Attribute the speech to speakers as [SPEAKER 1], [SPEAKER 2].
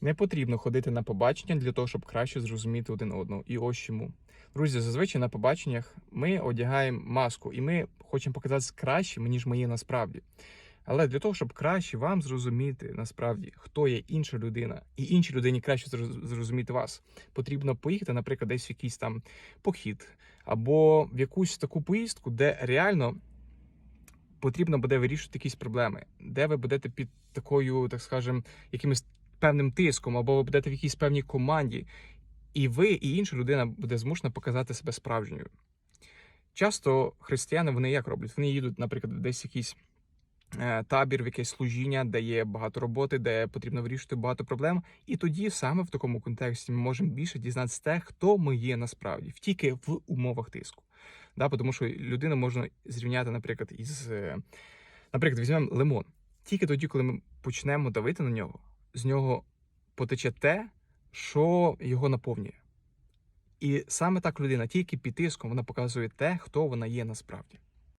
[SPEAKER 1] Не потрібно ходити на побачення для того, щоб краще зрозуміти один одного. І ось чому. Друзі, зазвичай на побаченнях ми одягаємо маску, і ми хочемо показатися кращими, ніж ми є насправді. Але для того, щоб краще вам зрозуміти насправді, хто є інша людина, і іншій людині краще зрозуміти вас, потрібно поїхати, наприклад, десь в якийсь там похід, або в якусь таку поїздку, де реально потрібно буде вирішувати якісь проблеми, де ви будете під такою, так скажем, якимось певним тиском, або ви будете в якійсь певній команді, і ви, і інша людина буде змушена показати себе справжньою. Часто християни вони як роблять? Вони їдуть, наприклад, десь в якийсь е, табір, в якесь служіння, де є багато роботи, де потрібно вирішити багато проблем. І тоді саме в такому контексті ми можемо більше дізнатися те, хто ми є насправді, тільки в умовах тиску. Да, тому що людину можна зрівняти, наприклад, із, е, наприклад, візьмемо лимон. Тільки тоді, коли ми почнемо давити на нього, з нього потече те, що його наповнює. І саме так людина, тільки під тиском, вона показує те, хто вона є насправді.